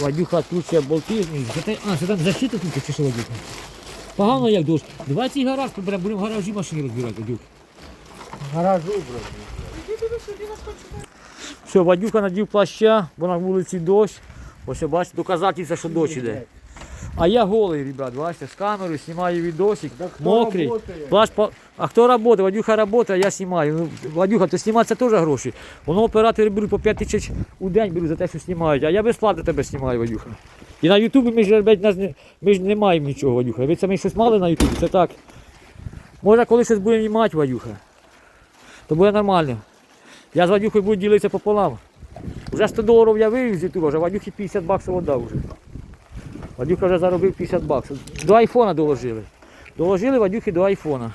Вадюха тут ще болти. А, це там защита тут чи що Вадюха? Погано як дощ. Давай цей гараж приберемо, будемо в гаражі машини розбирати, Вадюк. Гаражу, брат. Все, Вадюха надів плаща, бо на вулиці дощ. Ось бачите, доказательство, що дощ іде. А я голий, ребят, бачите, з камерою знімаю відосик, хто мокрий. по... А хто працює? Вадюха працює, а я знімаю. Ну, Вадюха, то знімати це теж гроші. Воно оператори беруть по 5 тисяч у день беруть за те, що знімають, а я безплатно тебе знімаю, Вадюха. І на Ютубі ми ж, блядь, нас не, ми ж не маємо нічого, Вадюха. Ви це ми щось мали на Ютубі, це так. Може, коли щось будемо знімати, Вадюха, то буде нормально. Я з Вадюхою буду ділитися пополам. Вже 100 доларів я вивіз з Ютуба, вже Вадюхі 50 баксів віддав вже. Вадюха вже заробив 50 баксів. До айфона доложили. Доложили Вадюхи до айфона.